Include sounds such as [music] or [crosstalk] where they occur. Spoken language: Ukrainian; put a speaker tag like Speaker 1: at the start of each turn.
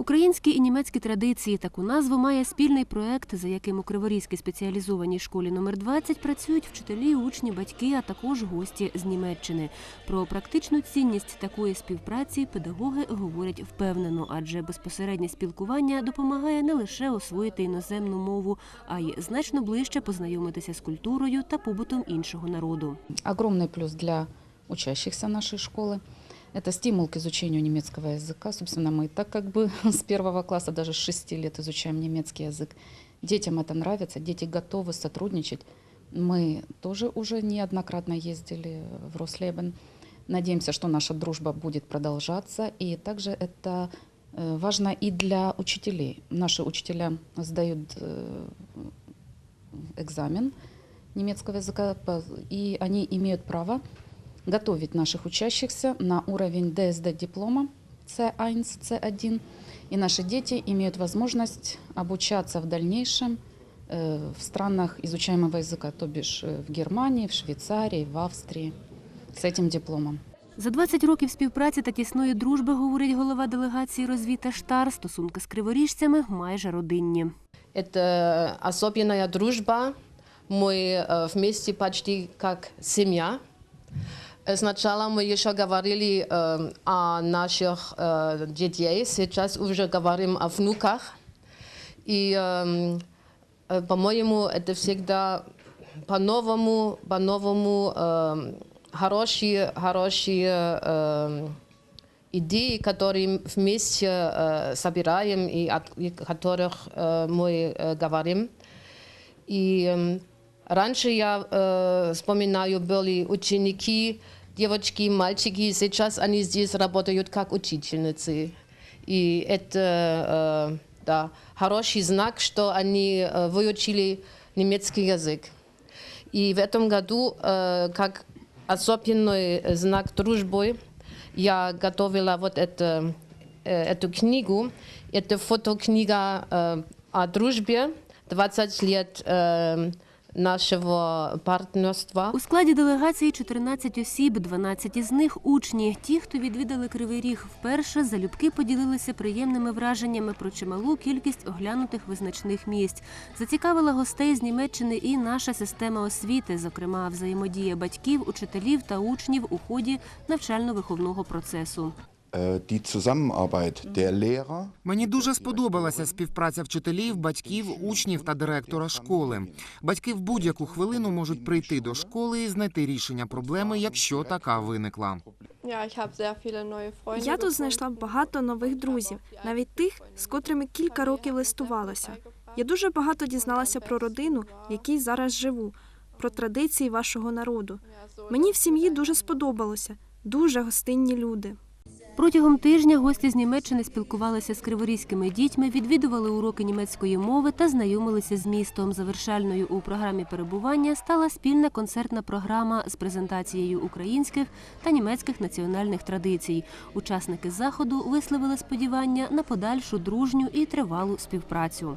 Speaker 1: Українські і німецькі традиції таку назву має спільний проект, за яким у Криворізькій спеціалізованій школі номер 20 працюють вчителі, учні, батьки, а також гості з Німеччини. Про практичну цінність такої співпраці педагоги говорять впевнено, адже безпосереднє спілкування допомагає не лише освоїти іноземну мову, а й значно ближче познайомитися з культурою та побутом іншого народу.
Speaker 2: Огромный плюс для учащихся нашей школы. Это стимул к изучению немецкого языка. Собственно, мы так как бы [laughs] с первого класса, даже с шести лет изучаем немецкий язык. Детям это нравится, дети готовы сотрудничать. Мы тоже уже неоднократно ездили в Рослебен. Надеемся, что наша дружба будет продолжаться. И также это э, важно и для учителей. Наши учителя сдают э, экзамен немецкого языка, и они имеют право готовить наших учащихся на уровень ДСД диплома C1, C1. И наши дети имеют возможность обучаться в дальнейшем э, в странах изучаемого языка, то бишь э, в Германии, в Швейцарии, в Австрии с этим дипломом.
Speaker 1: За 20 років співпраці та тісної дружби, говорить голова делегації розвіта Штар, стосунки з криворіжцями майже родинні.
Speaker 3: Это особенная дружба. Мы э, вместе почти как семья. Э, Сначала мы еще говорили э, о наших э, детей, сейчас уже говорим о внуках. И, эм, э, по-моему, это всегда по-новому, по-новому эм, хорошие, хорошие эм, идеи, которые вместе э, собираем и о и которых э, мы э, говорим. И эм, раньше я э, вспоминаю, были ученики, девочки, мальчики, сейчас они здесь работают как учительницы. И это э, да, хороший знак, что они э, выучили немецкий язык. И в этом году, э, как особенный знак дружбы, я готовила вот это, э, эту книгу. Это фотокнига э, о дружбе, 20 лет нашего партнерства.
Speaker 1: У складі делегації 14 осіб, 12 із них учні. Ті, хто відвідали Кривий Ріг вперше, залюбки поділилися приємними враженнями про чималу кількість оглянутих визначних місць. Зацікавила гостей з Німеччини і наша система освіти, зокрема взаємодія батьків, учителів та учнів у ході навчально-виховного процесу.
Speaker 4: Der
Speaker 5: Мені дуже сподобалася співпраця вчителів, батьків, учнів та директора школи. Батьки в будь-яку хвилину можуть прийти до школи і знайти рішення проблеми, якщо така виникла.
Speaker 6: Я тут знайшла багато нових друзів, навіть тих, з котрими кілька років листувалася. Я дуже багато дізналася про родину, в якій зараз живу, про традиції вашого народу. Мені в сім'ї дуже сподобалося. Дуже гостинні люди.
Speaker 1: Протягом тижня гості з Німеччини спілкувалися з криворізькими дітьми, відвідували уроки німецької мови та знайомилися з містом. Завершальною у програмі перебування стала спільна концертна програма з презентацією українських та німецьких національних традицій. Учасники заходу висловили сподівання на подальшу дружню і тривалу співпрацю.